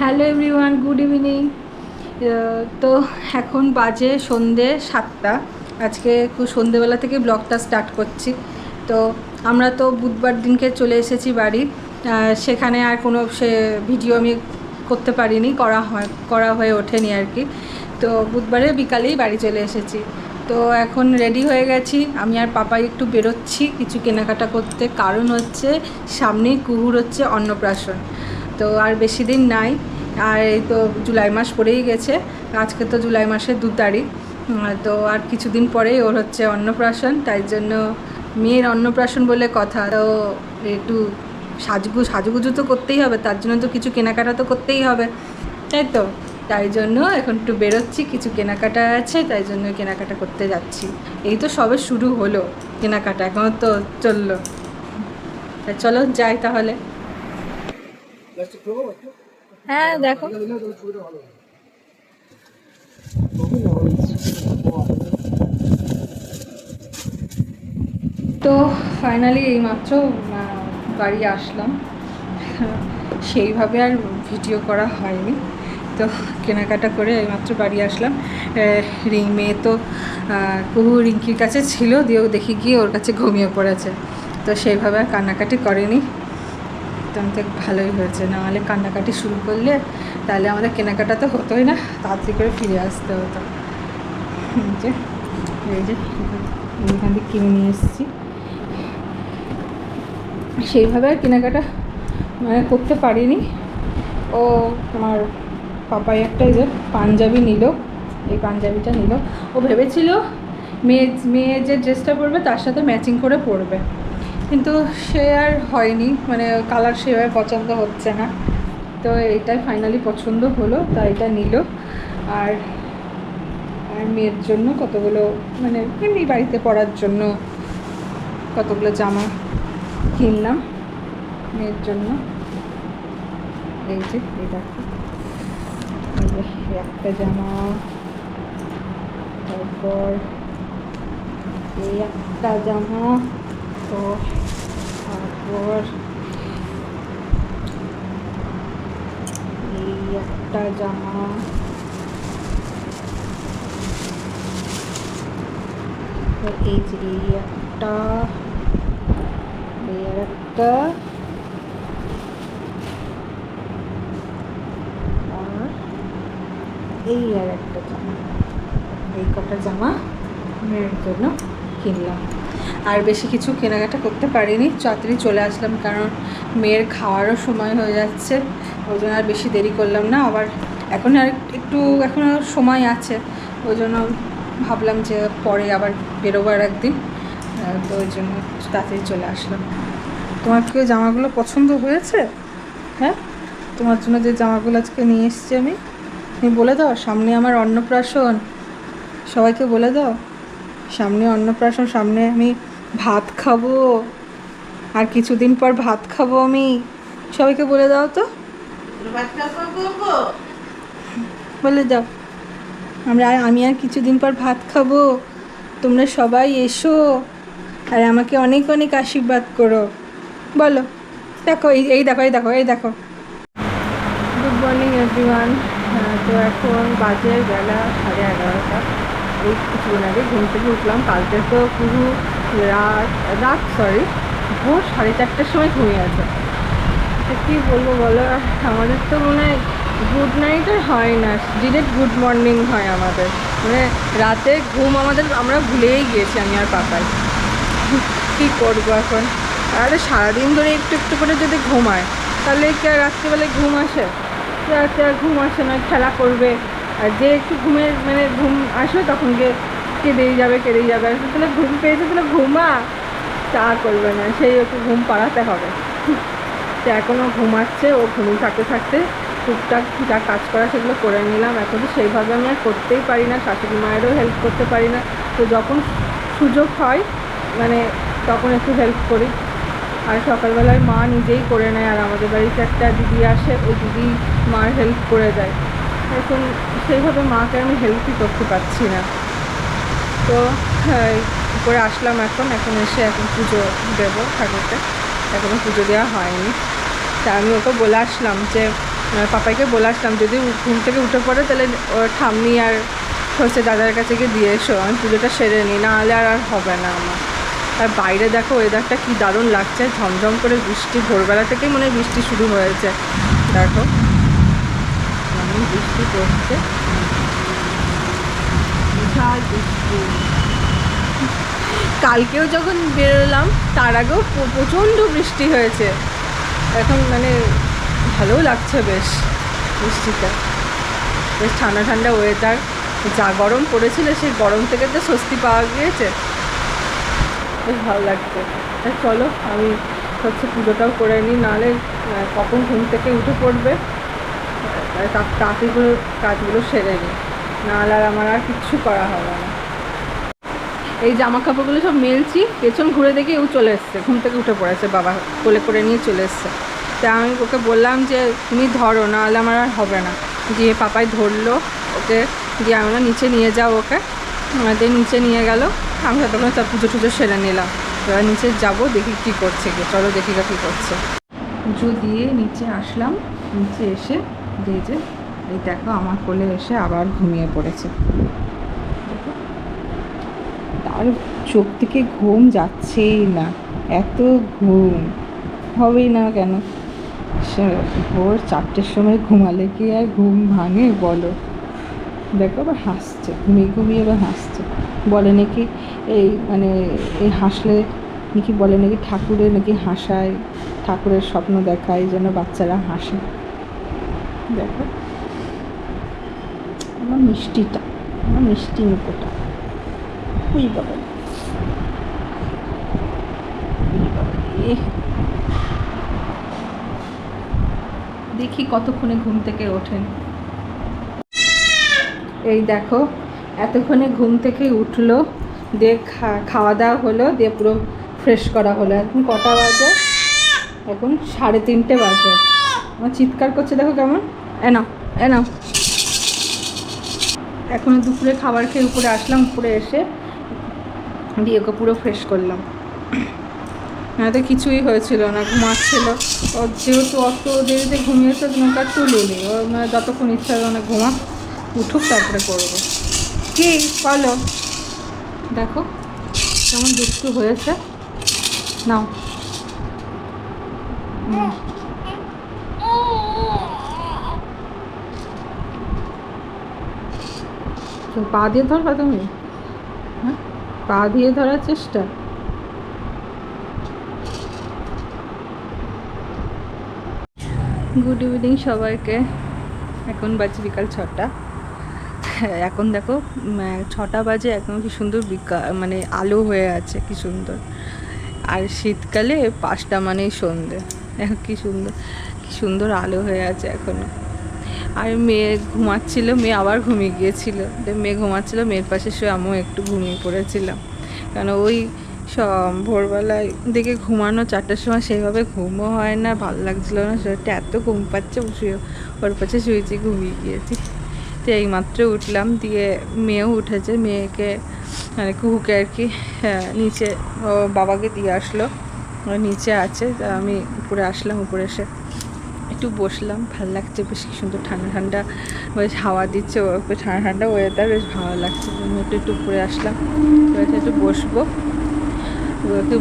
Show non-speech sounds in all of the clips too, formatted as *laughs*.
Hello everyone good evening তো এখন বাজে সন্ধে সাতটা। আজকে খুব সন্ধেবেলা থেকে ব্লগটা স্টার্ট করছি। তো আমরা তো বুধবার দিনকে চলে এসেছি বাড়ি। সেখানে আর কোনো সে ভিডিও আমি করতে পারিনি, করা হয়, করা হয়ে ওঠেনি আর কি। তো বুধবারে বিকালেই বাড়ি চলে এসেছি। তো এখন রেডি হয়ে গেছি। আমি আর পাপাই একটু বেরোচ্ছি কিছু কেনাকাটা করতে। কারণ হচ্ছে সামনেই কুহুর হচ্ছে অন্নপ্রাশন। তো আর বেশি দিন নাই। আর এই তো জুলাই মাস পড়েই গেছে। আজকে তো জুলাই মাসের দু তারিখ। তো আর কিছুদিন পরেই ওর হচ্ছে অন্নপ্রাশন, তাই জন্য মেয়ের অন্নপ্রাশন বলে কথা। তো একটু সাজগু, সাজুগুজু তো করতেই হবে, তার জন্য তো কিছু কেনাকাটা তো করতেই হবে। তাই তো? তাই জন্য এখন একটু বেরোচ্ছি, কিছু কেনাকাটা আছে, তাই জন্য কেনাকাটা করতে যাচ্ছি। এই তো সবে শুরু হলো কেনাকাটা এখনও তো চলল। চলো, যাই তাহলে। হ্যাঁ দেখো। তো ফাইনালি এইমাত্র বাড়ি আসলাম। সেইভাবে আর ভিডিও করা হয়নি। তো কেনাকাটা করে এইমাত্র বাড়ি আসলাম। রিং মেয়ে তো কুহু রিঙ্কির কাছে ছিল দিয়ে ও দেখি গিয়ে ওর কাছে ঘুমিয়ে পড়েছে। তো সেইভাবে আর কান্নাকাটি করেনি। আমি তো ভালোই হয়েছে। না হলে কান্নাকাটি শুরু করলে তাহলে আমাদের কেনাকাটা তো হতোই না, তাড়াতাড়ি করে ফিরে আসতে হতো। যে, এই যে, এখান থেকে কিনে নিয়ে এসেছি। সেইভাবে আর কেনাকাটা মানে করতে পারিনি। ও তোমার পাপাই একটা যে পাঞ্জাবি নিল, এই পাঞ্জাবিটা নিল। ও ভেবেছিল মেয়ে মেয়ে যে ড্রেসটা পরবে তার সাথে ম্যাচিং করে পরবে। কিন্তু সে আর হয়নি মানে কালার সেভাবে পছন্দ হচ্ছে না। তো এটাই ফাইনালি পছন্দ হলো তাই এটা নিল। আর আর মেয়ের জন্য কতগুলো মানে এমনি বাড়িতে পরার জন্য কতগুলো জামা কিনলাম মেয়ের জন্য। এই যে, এই একটা জামা, তারপর এই একটা জামা, তো তারপর এই একটা জামা। এই যে একটা, এই একটা। আর এই আর একটা জামা। এই কটা জামা মেয়ের জন্য কিনলাম। আর বেশি কিছু কেনাকাটা করতে পারিনি। তাড়াতাড়ি চলে আসলাম কারণ মেয়ের খাওয়ারও সময় হয়ে যাচ্ছে, ওই জন্য আর বেশি দেরি করলাম না। আবার এখন আর একটু এখনও সময় আছে, ওই জন্য ভাবলাম যে পরে আবার বেরোবো আর একদিন। তো ওই জন্য তাড়াতাড়ি চলে আসলাম। তোমার কি জামাগুলো পছন্দ হয়েছে? হ্যাঁ? তোমার জন্য যে জামাগুলো আজকে নিয়ে এসেছি আমি, তুমি বলে দাও। সামনে আমার অন্নপ্রাশন। সবাইকে বলে দাও। সামনে অন্নপ্রাশন, সামনে আমি ভাত খাব। আর কিছুদিন পর ভাত খাব আমি। সবাইকে বলে দাও তো। বলে দাও। আমরা আমি আর কিছুদিন পর ভাত খাব। তোমরা সবাই এসো। আর আমাকে অনেক অনেক আশীর্বাদ করো। বলো। দেখো, এই এই দেখো এই দেখো এই দেখো। গুড মর্নিং এভরিওয়ান তো এখন বাজে বেলা সাড়ে এগারোটা। এই কিছুদিন আগে ঘুম থেকে উঠলাম, কালকে তো পুরো রাত রাত সরি ভোর সাড়ে চারটের সময় ঘুমিয়ে আছে। কী বলব বলো, আমাদের তো মনে হয় গুড নাইট আর হয় না ডিরেক্ট গুড মর্নিং হয় আমাদের। মানে রাতে ঘুম আমাদের, আমরা ভুলেই গিয়েছি আমি আর পাপাই। কী করব এখন? আরে সারাদিন ধরে একটু একটু করে যদি ঘুমায়, তাহলে কি আর রাত্রিবেলায় ঘুম আসে? রাতে আর ঘুম আসে না খেলা করবে। আর যে একটু ঘুমের মানে ঘুম আসবে তখন গিয়ে কেঁদেই যাবে কেঁদেই যাবে। আর তাহলে ঘুম পেয়েছে তাহলে ঘুমা? তা করবে না, সেই ওকে ঘুম পাড়াতে হবে। তো এখনও ঘুমাচ্ছে, ও ঘুমিয়ে থাকতে থাকতে টুকটাক যা কাজ করা সেগুলো করে নিলাম। এখন তো সেইভাবে আমি আর করতেই পারি না, শাশুড়ি মায়েরও হেল্প করতে পারি না। তো যখন সুযোগ হয় মানে তখন একটু হেল্প করি। আর সকালবেলায় মা নিজেই করে নেয়, আর আমাদের বাড়িতে একটা দিদি আসে, ওই দিদি মার হেল্প করে দেয়। এখন সেইভাবে মাকে আমি হেল্পই করতে পারছি না। তো হ্যাঁ, করে আসলাম এখন এখন এসে এখন পুজো দেবো ঠাকুরকে। এখনও পুজো দেওয়া হয়নি। তা আমি ওকে বলে আসলাম যে পাপাইকে বলে আসলাম যদি ঘুম থেকে উঠে পড়ে তাহলে ওর ঠাম্মি আর হচ্ছে দাদার কাছে গিয়ে দিয়ে এসো। আমি পুজোটা সেরে নিই নাহলে আর আর হবে না আমার। আর বাইরে দেখো ওয়েদারটা কি দারুণ লাগছে। ঝমঝম করে বৃষ্টি ভোরবেলা থেকেই মনে হয় বৃষ্টি শুরু হয়েছে। দেখো। কেমন বৃষ্টি পড়ছে। বিশাল বৃষ্টি। কালকেও যখন বেরোলাম, তার আগেও প্রচণ্ড বৃষ্টি হয়েছে। এখন মানে ভালোও লাগছে বেশ বৃষ্টিটা বেশ ঠান্ডা ঠান্ডা ওয়েদার যা গরম পড়েছিল, সেই গরম থেকে তো স্বস্তি পাওয়া গিয়েছে। বেশ ভালো লাগছে। চলো, আমি হচ্ছে পুজোটাও করে নিই, নাহলে কখন ঘুম থেকে উঠে পড়বে? আহ, তা- তাড়াতাড়ি করে কাজগুলো সেরে নিই নাহলে আর আমার আর কিচ্ছু করা হবে না। এই জামা কাপড়গুলো সব মেলছি পেছন ঘুরে দেখে ও চলে এসছে। ঘুম থেকে উঠে পড়েছে বাবা কোলে করে নিয়ে চলে এসছে। তা আমি ওকে বললাম যে তুমি ধরো নাহলে আমার আর হবে না। দিয়ে পাপাই ধরলো ওকে দিয়ে আমরা নিচে নিয়ে যাও ওকে। আমাদের নিচে নিয়ে গেল। আমি ততক্ষণ সব পুজো টুজো সেরে নিলাম। এবার নিচে যাব দেখি কি করছে কি। চলো দেখি কী করছে। পুজো দিয়ে নিচে আসলাম। নিচে এসে দিয়ে যে, এই দেখো আমার কোলে এসে আবার ঘুমিয়ে পড়েছে। তার চোখ থেকে ঘুম যাচ্ছেই না, এত ঘুম। হবেই না কেন? ভোর চারটের সময় ঘুমালে কি আর ঘুম ভাঙে বলো? দেখো আবার হাসছে, ঘুমিয়ে ঘুমিয়ে এবার হাসছে। বলে নাকি এই মানে এই হাসলে নাকি বলে নাকি ঠাকুরের নাকি হাসায়, ঠাকুরের স্বপ্ন দেখায় যেন বাচ্চারা হাসে। দেখো। আমার মিষ্টিটা, আমার মিষ্টি মুখোটা উই বাবা দেখি কতক্ষণে ঘুম থেকে ওঠেন। এই দেখো, এতক্ষণে ঘুম থেকে উঠল, দিয়ে খাওয়া দাওয়া হলো, দিয়ে পুরো ফ্রেশ করা হলো। এখন কটা বাজে? এখন সাড়ে তিনটে বাজে। আমার চিৎকার করছে, দেখো কেমন। এনাও এনাও এখন দুপুরে খাবার খেয়ে উপরে আসলাম, উপরে এসে দিয়ে ওকে পুরো ফ্রেশ করলাম। তো কিছুই হয়েছিল না, ঘুমাচ্ছিল। ও যেহেতু অত দেরিতে ঘুমিয়েছে নৌকা তুলিনি। ও মানে যতক্ষণ ইচ্ছা হবে মানে ঘুমা উঠুক, তারপরে করব। কি? বলো। দেখো, কেমন দুষ্টু হয়েছে। নাও। হুম। পা দিয়ে ধরবা তুমি? হ্যাঁ? পা দিয়ে ধরার চেষ্টা। গুড ইভিনিং সবাইকে। এখন বাজে বিকাল ছটা। এখন দেখো ছটা বাজে, এখন কি সুন্দর বিকা মানে আলো হয়ে আছে, কি সুন্দর। আর শীতকালে পাঁচটা মানেই সন্ধে। *laughs* কি সুন্দর কি সুন্দর আলো হয়ে আছে এখনও। আর মেয়ে ঘুমাচ্ছিল মেয়ে আবার ঘুমিয়ে গিয়েছিল। মেয়ে ঘুমাচ্ছিল মেয়ের পাশে শুয়ে আমিও একটু ঘুমিয়ে পড়েছিলাম। কারণ ওই ভোরবেলায় দিকে ঘুমানো চারটার সময় সেইভাবে ঘুমও হয় না ভালো লাগছিল না শরীরটা এত ঘুম পাচ্ছে শুয়ে ওর পাশে শুয়েছি ঘুমিয়ে গিয়েছি। তো এইমাত্র উঠলাম দিয়ে মেয়েও উঠেছে মেয়েকে মানে কুহুকে আর কি হ্যাঁ, নিচে বাবাকে দিয়ে আসলো। নিচে আছে আমি উপরে আসলাম উপরে এসে একটু বসলাম, ভালো লাগছে, বেশ কি সুন্দর ঠান্ডা ঠান্ডা, বেশ হাওয়া দিচ্ছে ঠান্ডা ঠান্ডা ওয়েদার বেশ ভালো লাগছে। আমি একটু একটু উপরে আসলাম একটু বসবো। একটু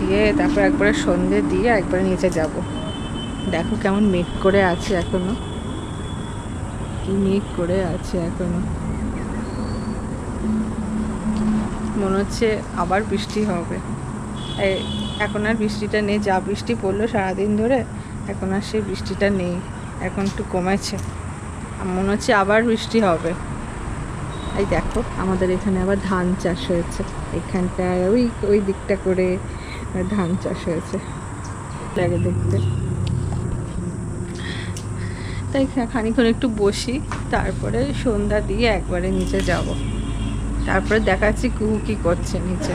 দিয়ে তারপর একবারে সন্ধে দিয়ে একবারে নিচে যাব। দেখো কেমন মেঘ করে আছে এখনও। কি মেঘ করে আছে এখনও। মনে হচ্ছে আবার বৃষ্টি হবে। এখন আর বৃষ্টিটা নেই, যা বৃষ্টি পড়ল সারাদিন ধরে এখন আর সেই বৃষ্টিটা নেই, এখন একটু কমেছে। মনে হচ্ছে আবার বৃষ্টি হবে। এই দেখো, আমাদের এখানে আবার ধান চাষ হয়েছে। এখানটায় ওই ওই দিকটা করে ধান চাষ হয়েছে। লাগে দেখতে। তাই খা- খানিকক্ষণ একটু বসি, তারপরে সন্ধ্যা দিয়ে একবারে নিচে যাব। তারপরে দেখাচ্ছি কুহু কি করছে নিচে।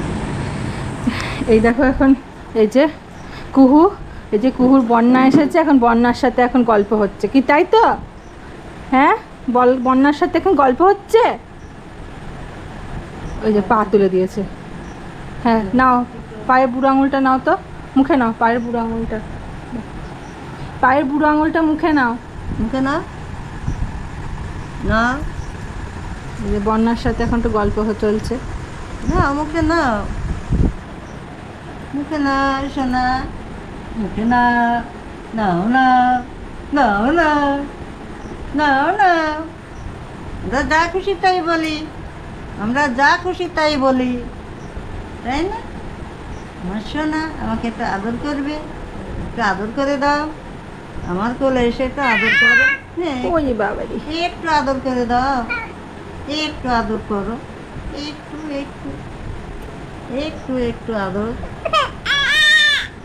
এই দেখো এখন, এই যে কুহু এই যে কুহুর বন্যা এসেছে এখন বন্যার সাথে এখন গল্প হচ্ছে। কি তাই তো? হ্যাঁ? বল বন্যার সাথে এখন গল্প হচ্ছে? ওই যে পা তুলে দিয়েছে। হ্যাঁ নাও। পায়ের বুড়ো আঙুলটা নাও তো। মুখে নাও পায়ের বুড়ো আঙুলটা। পায়ের বুড়ো আঙুলটা মুখে নাও। মুখে না না এই যে বন্যার সাথে এখন তো গল্প চলছে। না মুখে না মুখে না সোনা। না নাও না নাও না নাও না। আমরা যা খুশি তাই বলি আমরা যা খুশি তাই বলি তাই না? আমার সোনা আমাকে একটু আদর করবে একটু আদর করে দাও। আমার কোলে এসে একটু আদর করো। ওই বাবারি। একটু আদর করে দাও। একটু আদর করো। একটু একটু একটু একটু আদর।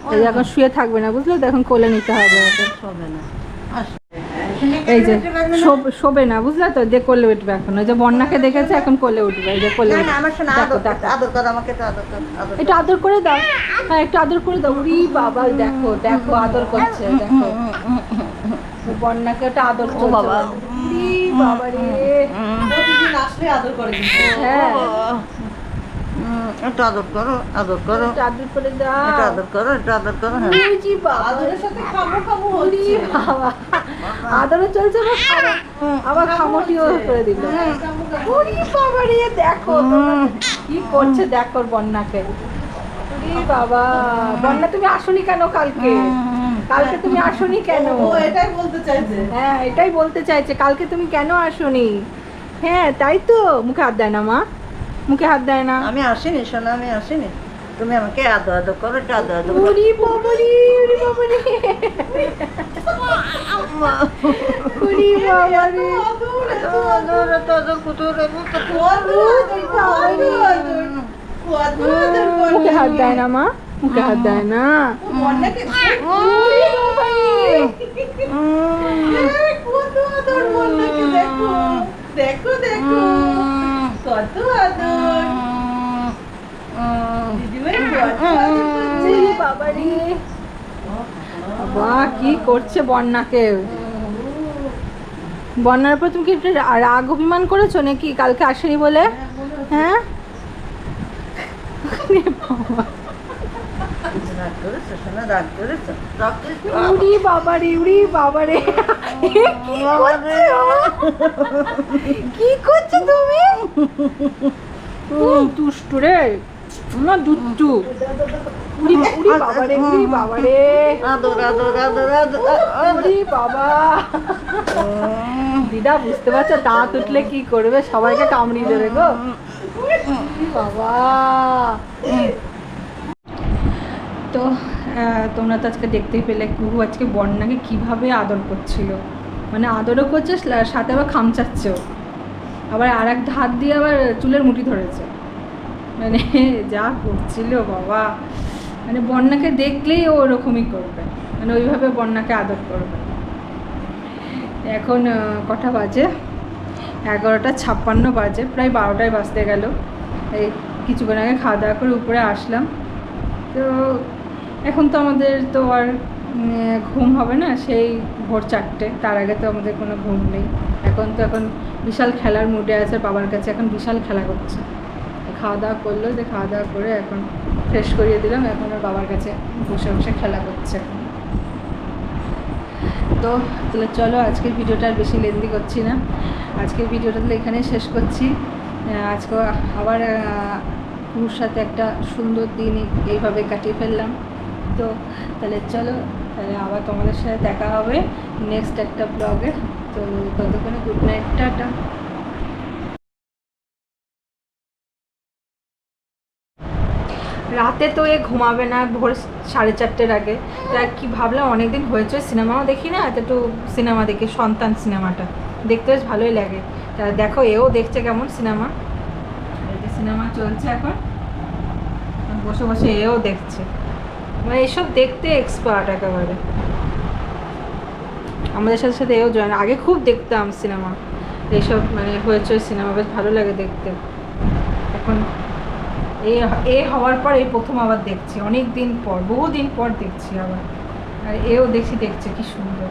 এই যে এখন শুয়ে থাকবে না বুঝলে? তো এখন কোলে নিতে হবে ওকে। এই যে শোব- শোবে না বুঝলে তো? যে কোলে উঠবে এখন। ওই যে বন্যাকে দেখেছে এখন কোলে উঠবে। এই যে কোলে না, না, উঠবে। আমার শোনা দেখো আদর দেখো। আদর করো আমাকে তো আদর করো আদর একটু আদর করে দাও। হ্যাঁ একটু আদর করে দাও। উরি বাবা দেখো দেখো আদর করছে দেখো। বন্যাকে ওটা আদর ও চলছে বাবা। বাবা রে। প্রতিদিন আসলে আদর করে হ্যাঁ। একটু আদর করো আদর করো। আদর করে একটু আদর করো একটু আদর করো হ্যাঁ। উরি আদরের সাথে খাব খাব উরি বাবা। আদরও চলছে আবার খাওয়া- করে দিল। উরি বাবা রে দেখো কি করছে দেখো বন্যাকে। উরি বাবা। বন্যা তুমি আসনি কেন কালকে? কালকে তুমি আসনি কেন? ও এটাই বলতে চাইছে। হ্যাঁ এটাই বলতে চাইছে। কালকে তুমি কেন আসনি? হ্যাঁ তাই তো। মুখে হাত দেয় না মা। মুখে হাত দেয় না। আমি আসিনি শোনা আমি আসিনি। তুমি আমাকে আদর আদর করো একটু আদর আদর করো। উরি বাবারি উরি বাবারি। উরি বাবারি। মুখে হাত দেয় না মা। মুখে হাত দেয় না উরি বাবারি দেখো দেখো কত আদর দিদিভাই কত আদর করছে। উরি বাবারি বাবা কি করছে বন্যাকে? বন্যার পর তুমি কি রাগ অভিমান করেছ নাকি? কালকে আসেনি বলে? হ্যাঁ? উরি বাবারে উরি বাবারে। কি করছ? তুমি? দুষ্টু রে। না উরি বাবারে উরি বাবারে আদর আদর আদর আদর বাবা দিদা বুঝতে পারছ দাঁত উঠলে কি করবে সবাইকে কামড়িয়ে দেবে গো বাবা তো তোমরা তো আজকে দেখতেই পেলে কুহু আজকে বন্যাকে কীভাবে আদর করছিল। মানে আদরও করছে সাথে আবার খামচাচ্ছেও। আবার আর এক হাত দিয়ে আবার চুলের মুঠি ধরেছে। মানে যা করছিল বাবা। মানে বন্যাকে দেখলেই ও ওরকমই করবে। মানে ওইভাবে বন্যাকে আদর করবে। এখন কটা বাজে? এগারোটা ছাপ্পান্ন বাজে, প্রায় বারোটায় বাজতে গেল। এই কিছুক্ষণ আগে খাওয়া দাওয়া করে উপরে আসলাম। তো এখন তো আমাদের তো আর ঘুম হবে না, সেই ভোর চারটে। তার আগে তো আমাদের কোনো ঘুম নেই। এখন তো এখন বিশাল খেলার মুডে আছে, বাবার কাছে এখন বিশাল খেলা করছে। খাওয়া দাওয়া করল, যে খাওয়া দাওয়া করে এখন ফ্রেশ করিয়ে দিলাম, এখন ওর বাবার কাছে বসে বসে খেলা করছে। তো তাহলে চলো, আজকের ভিডিওটা আর বেশি লেন্দি করছি না। আজকের ভিডিওটা তাহলে এখানে শেষ করছি। আজকে আবার ওর সাথে একটা সুন্দর দিন এইভাবে কাটিয়ে ফেললাম। তো তাহলে চলো, তাহলে আবার তোমাদের সাথে দেখা হবে নেক্সট একটা ব্লগে তো ততক্ষণে গুড নাইট টাটা। রাতে তো এ ঘুমাবে না ভোর সাড়ে চারটের আগে। তা কি ভাবলাম, অনেকদিন হয়েছে সিনেমাও দেখি না তো একটু সিনেমা দেখি, সন্তান সিনেমাটা। দেখতে বেশ ভালোই লাগে। তা দেখো, এও দেখছে কেমন সিনেমা। সিনেমা চলছে এখন। বসে বসে এও দেখছে। মানে এসব দেখতে এক্সপার্ট একেবারে। আমাদের সাথে সাথে এও জয়েন আগে খুব দেখতাম সিনেমা। এইসব মানে হয়েছে সিনেমা, বেশ ভালো লাগে দেখতে। এ এ হওয়ার পর এই প্রথম আবার দেখছি অনেক দিন পর, বহুদিন পর দেখছি আবার। আর এও দেখছি, দেখছে কি সুন্দর।